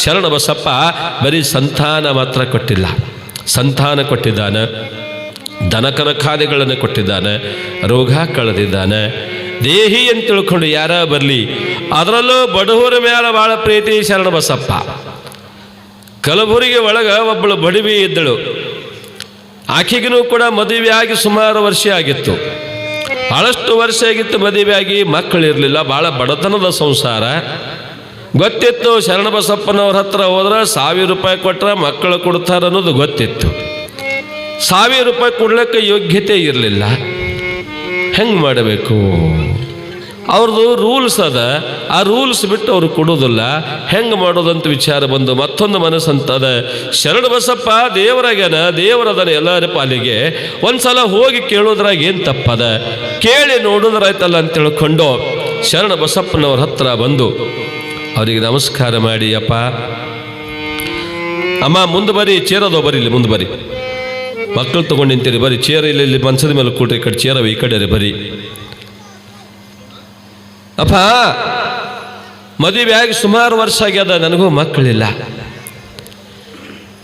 ಶರಣ ಬಸಪ್ಪ ಬರೀ ಸಂತಾನ ಮಾತ್ರ ಕೊಟ್ಟಿಲ್ಲ. ಸಂತಾನ ಕೊಟ್ಟಿದ್ದಾನೆ ದನಕರ ಖಾದೆಗಳನ್ನು ಕೊಟ್ಟಿದ್ದಾನೆ, ರೋಗ ಕಳೆದಿದ್ದಾನೆ. ದೇಹಿ ಅಂತ ತಿಳ್ಕೊಂಡು ಯಾರ ಬರಲಿ? ಅದರಲ್ಲೂ ಬಡವರ ಮೇಲೆ ಭಾಳ ಪ್ರೀತಿ ಶರಣ ಬಸಪ್ಪ. ಕಲಬುರಗಿ ಒಳಗೆ ಒಬ್ಬಳು ಬಡವಿ ಇದ್ದಳು. ಆಕೆಗೂ ಕೂಡ ಮದುವೆ ಆಗಿ ಸುಮಾರು ವರ್ಷ ಆಗಿತ್ತು. ಭಾಳಷ್ಟು ವರ್ಷ ಆಗಿತ್ತು ಮದುವೆ ಆಗಿ ಮಕ್ಕಳಿರಲಿಲ್ಲ ಭಾಳ ಬಡತನದ ಸಂಸಾರ. ಗೊತ್ತಿತ್ತು ಶರಣಬಸಪ್ಪನವ್ರ ಹತ್ರ ಹೋದ್ರೆ ಸಾವಿರ ರೂಪಾಯಿ ಕೊಟ್ಟರೆ ಮಕ್ಕಳು ಕೊಡ್ತಾರೆ ಅನ್ನೋದು ಗೊತ್ತಿತ್ತು. ಸಾವಿರ ರೂಪಾಯಿ ಕೊಡ್ಲಿಕ್ಕೆ ಯೋಗ್ಯತೆ ಇರಲಿಲ್ಲ. ಹೆಂಗೆ ಮಾಡಬೇಕು? ಅವ್ರದ್ದು ರೂಲ್ಸ್ ಅದ. ಆ ರೂಲ್ಸ್ ಬಿಟ್ಟು ಅವರು ಕೊಡೋದಿಲ್ಲ ಹೆಂಗೆ ಮಾಡೋದಂತ ವಿಚಾರ ಬಂದು ಮತ್ತೊಂದು ಮನಸ್ಸಂತದ. ಶರಣ ಬಸಪ್ಪ ದೇವರಾಗ್ಯಾನ, ದೇವರದನ ಎಲ್ಲರ ಪಾಲಿಗೆ ಒಂದ್ಸಲ ಹೋಗಿ ಕೇಳೋದ್ರಾಗ ಏನು ತಪ್ಪದ? ಕೇಳಿ ನೋಡೋದ್ರಾಯ್ತಲ್ಲ ಅಂತ ತಿಳ್ಕೊಂಡು ಶರಣ ಬಸಪ್ಪನವ್ರ ಹತ್ರ ಬಂದು ಅವರಿಗೆ ನಮಸ್ಕಾರ ಮಾಡಿ, ಅಪ್ಪ. ಅಮ್ಮ, ಮುಂದೆ ಬರೀ ಚೇರದೋ ಬರೀ ಇಲ್ಲಿ ಮುಂದೆ ಬರೀ ಮಕ್ಕಳು ತಗೊಂಡು ನಿಂತೀರಿ ಬರೀ ಚೇರ್ ಇಲ್ಲಿ ಇಲ್ಲಿ ಮನ್ಸದ ಮೇಲೆ ಕೂಟ್ರಿ ಈ ಕಡೆ ಚೇರವ ಈ ಕಡೆ ರೀ ಬರೀ ಅಪ್ಪ, ಮದುವೆ ಆಗಿ ಸುಮಾರು ವರ್ಷ ಆಗ್ಯದ, ನನಗೂ ಮಕ್ಕಳಿಲ್ಲ.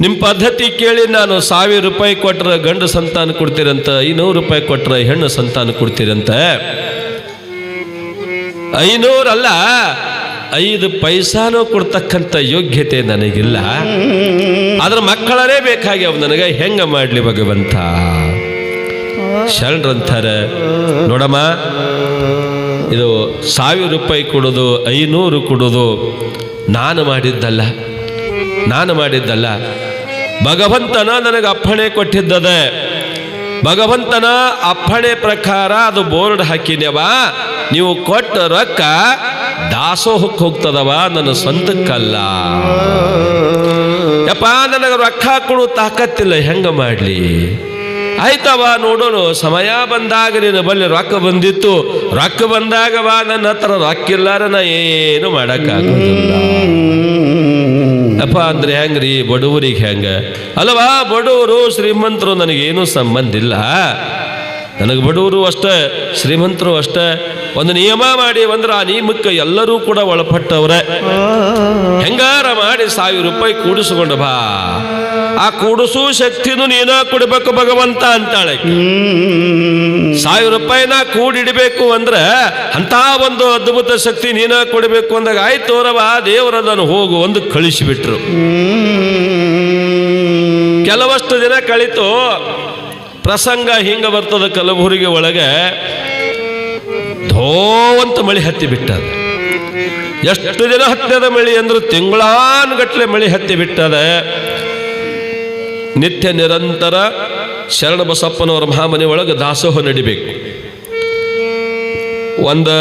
ನಿಮ್ಮ ಪದ್ಧತಿ ಕೇಳಿ ನಾನು ಸಾವಿರ ರೂಪಾಯಿ ಕೊಟ್ಟರೆ ಗಂಡು ಸಂತಾನ ಕೊಡ್ತೀರಂತ, ಐನೂರು ರೂಪಾಯಿ ಕೊಟ್ಟರೆ ಹೆಣ್ಣು ಸಂತಾನ ಕೊಡ್ತೀರಂತ. ಐನೂರಲ್ಲ ಐದು ಪೈಸಾನೂ ಕೊಡ್ತಕ್ಕಂಥ ಯೋಗ್ಯತೆ ನನಗಿಲ್ಲ. ಆದ್ರೆ ಮಕ್ಕಳರೇ ಬೇಕಾಗ್ಯಾವ ನನಗೆ ಹೆಂಗ ಮಾಡಲಿ ಭಗವಂತ? ಶರಣರಂತಾರೆ ನೋಡಮ್ಮ, ಇದು ಸಾವಿರ ರೂಪಾಯಿ ಕೊಡೋದು, ಐನೂರು ಕೊಡೋದು, ನಾನು ಮಾಡಿದ್ದಲ್ಲ ನಾನು ಮಾಡಿದ್ದಲ್ಲ. ಭಗವಂತನ ನನಗೆ ಅಪ್ಪಣೆ ಕೊಟ್ಟಿದ್ದದೆ. ಭಗವಂತನ ಅಪ್ಪಣೆ ಪ್ರಕಾರ ಅದು ಬೋರ್ಡ್ ಹಾಕಿದ್ಯವ ನೀವು ಕೊಟ್ಟ ರೊಕ್ಕ ದಾಸೋಹಕ್ಕೆ ಹೋಗ್ತದವ, ನನ್ನ ಸ್ವಂತಕ್ಕಲ್ಲ. ಯಪ್ಪ ನನಗೆ ರೊಕ್ಕ ಕೊಡು ತಾಕತ್ತಿಲ್ಲ, ಹೆಂಗ ಮಾಡಲಿ? ಆಯ್ತವ ನೋಡೋಣ ಸಮಯ ಬಂದಾಗ ನಿನ್ನ ಬಲ್ಲಿ ರೊಕ್ಕ ಬಂದಿತ್ತು. ರೊಕ್ಕ ಬಂದಾಗ ಬಾ ನನ್ನ ಹತ್ರ ರೊಕ್ಕ ಇಲ್ಲಾರ ನಾ ಏನು ಮಾಡೋಕ್ಕಾಗೋದಿಲ್ಲ. ಅಪ್ಪ ಅಂದ್ರೆ ಹೆಂಗ್ರಿ, ಬಡವರಿಗೆ ಹೆಂಗ? ಅಲ್ವಾ ಬಡವರು ಶ್ರೀಮಂತರು ನನಗೇನು ಸಂಬಂಧ ಇಲ್ಲ. ನನಗೆ ಬಡವರು ಅಷ್ಟೇ, ಶ್ರೀಮಂತರು ಅಷ್ಟೇ. ಒಂದು ನಿಯಮ ಮಾಡಿ ಅಂದ್ರೆ ಆ ನಿಯಮಕ್ಕೆ ಎಲ್ಲರೂ ಕೂಡ ಒಳಪಟ್ಟವ್ರೆ. ಹೆಂಗಾರ ಮಾಡಿ ಸಾವಿರ ರೂಪಾಯಿ ಕೂಡಿಸ್ಕೊಂಡು ಬಾ. ಆ ಕೂಡಿಸು ಶಕ್ತಿನೂ ನೀನ ಕೊಡ್ಬೇಕು ಭಗವಂತ ಅಂತಾಳೆ. ಸಾವಿರ ರೂಪಾಯಿನ ಕೂಡಿಡಬೇಕು ಅಂದ್ರೆ ಅಂತ ಒಂದು ಅದ್ಭುತ ಶಕ್ತಿ ನೀನ ಕೊಡಬೇಕು ಅಂದಾಗ ಆಯ್ತು ಅವರವ, ದೇವರದನ್ನು ಹೋಗು ಒಂದು ಕಳಿಸಿಬಿಟ್ರು. ಕೆಲವಷ್ಟು ದಿನ ಕಳಿತು ಪ್ರಸಂಗ ಹಿಂಗ ಬರ್ತದ ಕಲಬುರಗಿ ಒಳಗೆ. ಧೋವಂತ ಮಳಿ ಹತ್ತಿ ಬಿಟ್ಟದ. ಎಷ್ಟು ದಿನ ಹತ್ತದ ಮಳಿ ಅಂದ್ರೆ ತಿಂಗಳಾನುಗಟ್ಲೆ ಮಳಿ ಹತ್ತಿ ಬಿಟ್ಟದ. ನಿತ್ಯ ನಿರಂತರ ಶರಣ ಬಸಪ್ಪನವರ ಮಹಾಮನೆ ಒಳಗೆ ದಾಸೋಹ ನಡಿಬೇಕು. ಒಂದು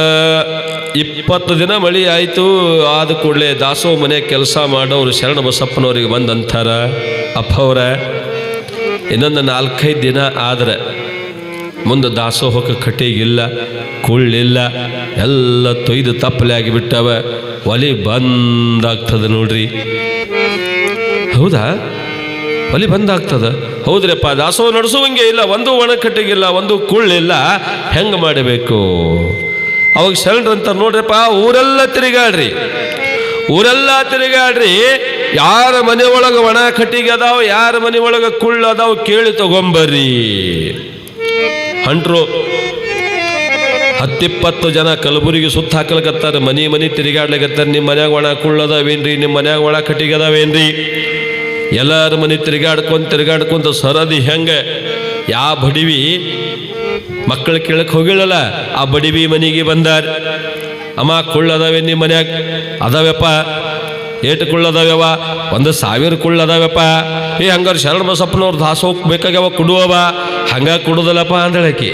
ಇಪ್ಪತ್ತು ದಿನ ಮಳಿ ಆಯಿತು, ಆದ ಕೂಡಲೇ ದಾಸೋಹ ಮನೆ ಕೆಲಸ ಮಾಡೋರು ಶರಣ ಬಸಪ್ಪನವರಿಗೆ ಬಂದಂತಾರ. ಅಪ್ಪವ್ರೆ ಅಪ್ಪವ್ರ ಇನ್ನೊಂದು ನಾಲ್ಕೈದು ದಿನ ಆದ್ರೆ ಮುಂದೆ ದಾಸೋಹಕ್ಕೆ ಕಟ್ಟಿಗಿಲ್ಲ ಕುಳ್ಳಿಲ್ಲ ಎಲ್ಲ ತೊಯ್ದು ತಪ್ಪಲೆ ಆಗಿಬಿಟ್ಟವ. ಒಲಿ ಬಂದಾಗ್ತದೆ ನೋಡ್ರಿ. ಹೌದಾ? ಒಲಿ ಬಂದಾಗ್ತದ. ಹೌದ್ರಪ್ಪ, ದಾಸೋಹ ನಡೆಸುವಂಗೆ ಇಲ್ಲ, ಒಂದು ಒಣ ಕಟ್ಟಿಗಿಲ್ಲ ಒಂದು ಕುಳ್ಳಿಲ್ಲ ಹೆಂಗೆ ಮಾಡಬೇಕು? ಅವಾಗ ಶರಣರಂತ ನೋಡ್ರಪ್ಪ, ಊರೆಲ್ಲ ತಿರುಗಾಡ್ರಿ. ಊರೆಲ್ಲ ತಿರುಗಾಡ್ರಿ ಯಾರ ಮನೆ ಒಳಗೆ ಒಣ ಕಟ್ಟಿಗೆ ಅದಾವ, ಯಾರ ಮನೆ ಒಳಗೆ ಕುಳ್ಳು ಅದಾವ ಕೇಳಿ ತಗೊಂಬರ್ರಿ. ಹಂಟ್ರು, ಹತ್ತಿಪ್ಪತ್ತು ಜನ ಕಲಬುರಗಿ ಸುತ್ತ ಹಾಕಲ್ಕತ್ತಾರೆ, ಮನಿ ಮನಿ ತಿರುಗಾಡ್ಲಿಕತ್ತಾರೆ, ನಿಮ್ಮ ಮನ್ಯಾಗ ಒಣ ಕುಳ್ಳದಾವೇನ್ರಿ ನಿಮ್ಮ ಮನ್ಯಾಗ ಒಣ ಕಟ್ಟಿಗೆ ಅದಾವೇನ್ರಿ? ಎಲ್ಲರ ಮನೆ ತಿರುಗಾಡ್ಕೊಂತ ತಿರುಗಾಡ್ಕೊಂತ ಸರದಿ ಹೆಂಗೆ, ಯಾ ಬಡಿವಿ? ಮಕ್ಕಳು ಕೇಳಕ್ಕೆ ಹೋಗಿಲ್ಲಲ್ಲ, ಆ ಬಡಿವಿ ಮನೆಗೆ ಬಂದಾರ. ಅಮ್ಮ ಕುಳ್ಳದಾವೆ ನಿಮ್ಮ ಮನ್ಯಾಗ? ಅದಾವಪ್ಪ. ಏಟು ಕುಳ್ಳದಾವ್ಯವ ಒಂದು ಸಾವಿರ ಕುಳ್ಳದವ್ಯಪ್ಪ ಏ, ಹಂಗಾರೆ ಶರಣ ಬಸಪ್ಪನವ್ರು ದಾಸೋಕ್ ಹೋಗ್ಬೇಕಾಗ್ಯಾವ ಕುಡುವವ? ಹಂಗ ಕುಡುದಲ್ಲಪ್ಪ ಅಂದಳಕಿ.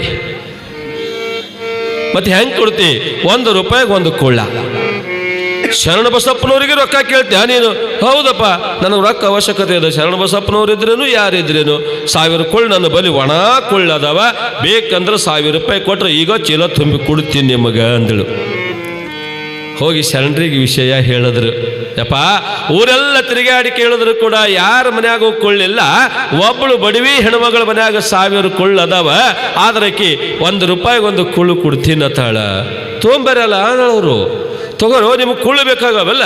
ಮತ್ತೆ ಹೆಂಗೆ ಕೊಡ್ತಿ? ಒಂದು ರೂಪಾಯಿಗೆ ಒಂದು ಕುಳ್ಳ. ಶರಣ ಬಸಪ್ಪನವರಿಗೆ ರೊಕ್ಕ ಕೇಳ್ತೀಯ ನೀನು? ಹೌದಪ್ಪ, ನನಗೆ ರೊಕ್ಕ ಅವಶ್ಯಕತೆ ಇದೆ. ಶರಣ ಬಸಪ್ಪನವ್ರಿದ್ರೇನು ಯಾರಿದ್ರೇನು ಸಾವಿರ ಕುಳ್ಳ ನನ್ನ ಬಲಿ ಒಣ ಕುಳ್ಳದವ ಬೇಕಂದ್ರೆ ಸಾವಿರ ರೂಪಾಯಿ ಕೊಟ್ರೆ ಈಗ ಚೀಲ ತುಂಬಿ ಕೊಡ್ತೀನಿ ನಿಮಗೆ ಅಂದಳು. ಹೋಗಿ ಶರಣರಿಗೆ ವಿಷಯ ಹೇಳಿದ್ರು. ಯಪ್ಪ, ಊರೆಲ್ಲ ತಿರುಗಾಡಿ ಕೇಳಿದ್ರು ಕೂಡ ಯಾರ ಮನ್ಯಾಗ ಕೊಳ್ಳಿಲ್ಲ ಒಬ್ಬಳು ಬಡವಿ ಹೆಣ್ಮಗಳ ಮನ್ಯಾಗ ಸಾವಿರ ಕೊಳ್ಳದವ ಅದಾವ. ಆದ್ರೆ ಆಕಿ, ಒಂದು ರೂಪಾಯಿಗೆ ಒಂದು ಕುಳ್ಳು ಕೊಡ್ತೀನಿ ಅತ್ತಾಳ ತೊಂಬರಲ್ಲ ಅವರು ತಗೋರು, ನಿಮ್ಗೆ ಕುಳ್ಳು ಬೇಕಾಗವಲ್ಲ?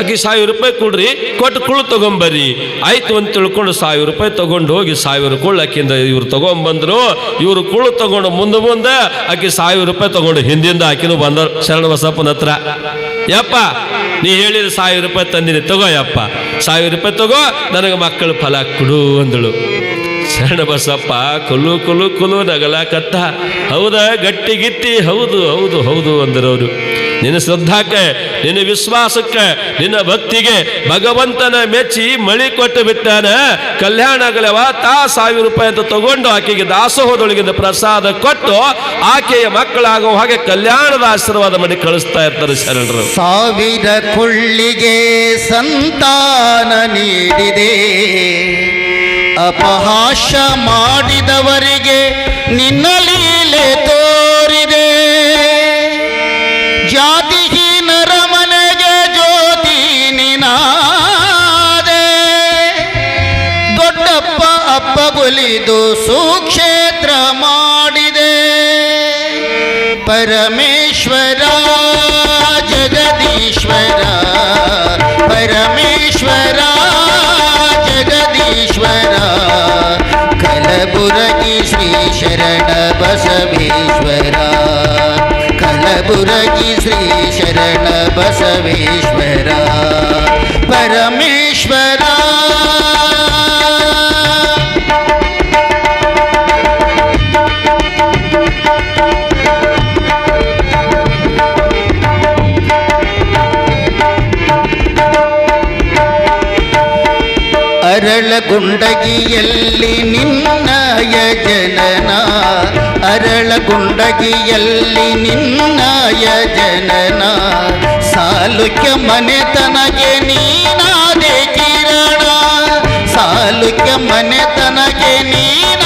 ಆಕೆ, ಸಾವಿರ ರೂಪಾಯಿ ಕೊಡ್ರಿ, ಕೊಟ್ಟು ಕುಳ್ಳು ತಗೊಂಬರ್ರಿ. ಆಯ್ತು ಅಂತ ತಿಳ್ಕೊಂಡು ಸಾವಿರ ರೂಪಾಯಿ ತಗೊಂಡು ಹೋಗಿ ಸಾವಿರ ಕುಳ್ಳು ಆಕಿಂದ ಇವ್ರು ತಗೊಂಬಂದ್ರು. ಇವರು ಕುಳ್ಳು ತಗೊಂಡು ಮುಂದೆ ಮುಂದೆ ಆಕೆ ಸಾವಿರ ರೂಪಾಯಿ ತಗೊಂಡು ಹಿಂದಿಂದ ಆಕಿನೂ ಬಂದರು ಶರಣ ಬಸಪ್ಪನ ಹತ್ರ. ಯಪ್ಪ, ನೀ ಹೇಳಿದ ಸಾವಿರ ರೂಪಾಯಿ ತಂದಿನಿ ತಗೋ ಯಪ್ಪ. ಸಾವಿರ ರೂಪಾಯಿ ತಗೋ, ನನಗೆ ಮಕ್ಕಳು ಫಲ ಕೊಡು ಅಂದಳು. ಶರಣ ಬಸಪ್ಪ ಕುಲು ಕುಲು ಕುಲು ನಗಲಾಕತ್ತ ಹೌದಾ ಗಟ್ಟಿಗಿತ್ತಿ ಹೌದು ಹೌದು ಹೌದು ಅಂದರವರು ನಿನ್ನ ಶ್ರದ್ಧಾಕ್ಕೆ, ನಿನ್ನ ವಿಶ್ವಾಸಕ್ಕೆ, ನಿನ್ನ ಭಕ್ತಿಗೆ ಭಗವಂತನ ಮೆಚ್ಚಿ ಮಳಿ ಕೊಟ್ಟು ಬಿಟ್ಟಾನ. ಕಲ್ಯಾಣ ಆಗಲವ ತಾ ಸಾವಿರ ರೂಪಾಯಿ ಅಂತ ತಗೊಂಡು ಆಕೆಗೆ ದಾಸೋಹದೊಳಗಿಂದ ಪ್ರಸಾದ ಕೊಟ್ಟು ಆಕೆಯ ಮಕ್ಕಳಾಗುವ ಹಾಗೆ ಕಲ್ಯಾಣದ ಆಶೀರ್ವಾದ ಮಾಡಿ ಕಳಿಸ್ತಾ ಇರ್ತಾರೆ ಶರಣರು. ಸಾವಿರ ಕುಳ್ಳಿಗೆ ಸಂತಾನ ನೀಡಿದೆ. ಅಪಹಾಸ ಮಾಡಿದವರಿಗೆ ನಿನ್ನ ಲೀಲೆ ಅಪ್ಪಗೊಲಿದು ಸುಕ್ಷೇತ್ರ ಮಾಡಿದೆ ಪರಮೇಶ್ವರ ಜಗದೀಶ್ವರ ಪರಮೇಶ್ವರ ಜಗದೀಶ್ವರ ಕಲಬುರಗಿ ಶ್ರೀ ಶರಣ ಬಸವೇಶ್ವರ ಕಲಬುರಗಿ ಶ್ರೀ ಶರಣ ಬಸವೇಶ್ವರ ಪರಮೇಶ್ವರ ಅರಳಗುಂಡಗಿಯಲ್ಲಿ ನಿನ್ನಯ ಜನನ ಅರಳಗುಂಡಗಿಯಲ್ಲಿ ನಿನ್ನಯ ಜನನ ಸಾಲುಕ್ಯ ಮನೆತನಗೆ ನೀನಾದೆ ಕಿರಣ ಸಾಲುಕ್ಯ ಮನೆತನಗೆ ನೀನಾದೆ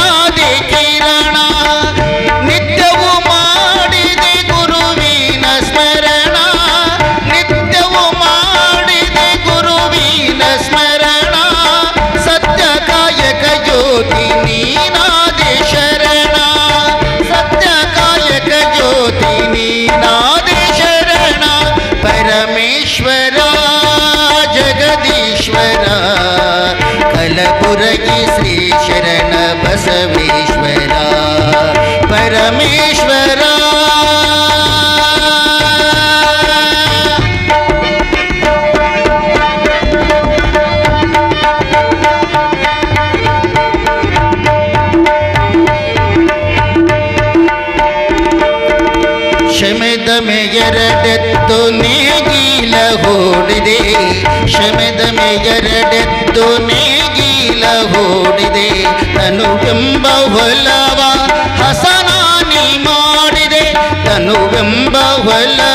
ಕಲಬುರಗಿ ಶ್ರೀ ಶರಣ ಬಸವೇಶ್ವರ ಮೇಯರಡೆದ್ದು ನೇಗೀಲ ಹೂಡಿದೆ. ಶಮೆದ ಮೇಯರಡೆದ್ದು ತನು ಹೂಡಿದೆ. ತನುವೆಂಬ ಹೊಲವ ಹಸನಾನಿ ಮಾಡಿದೆ. ತನುವೆಂಬ ಹೊಲವ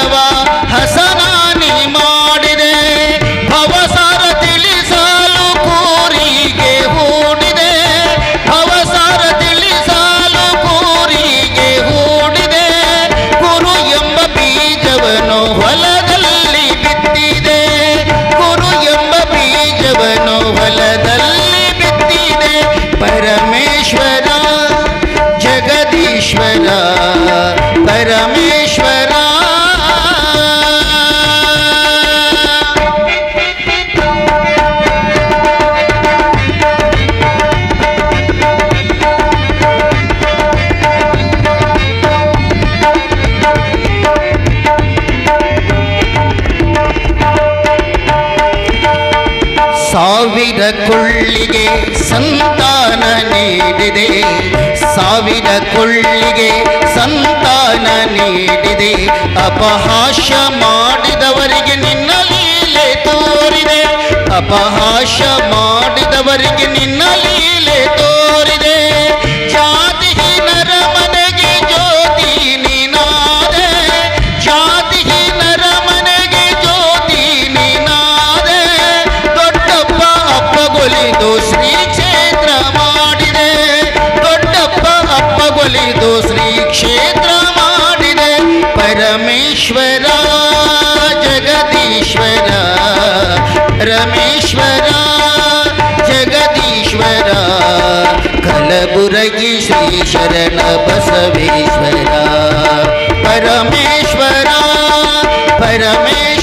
ಕೊಳ್ಳಿಗೆ ಸಂತಾನ ನೀಡಿದೆ. ಸಾವಿರ ಕೊಳ್ಳಿಗೆ ಸಂತಾನ ನೀಡಿದೆ. ಅಪಹಾಸ್ಯ ಮಾಡಿದವರಿಗೆ ನಿನ್ನ ಲೀಲೆ ತೋರಿದೆ. ಅಪಹಾಸ್ಯ ಮಾಡಿದವರಿಗೆ ನಿನ್ನ ಲೀಲೆ ತೋರಿದೆ जगदीश्वरा खलबुरगी श्री शरण बसवेश्वरा। परमेश्वरा परमेश्वर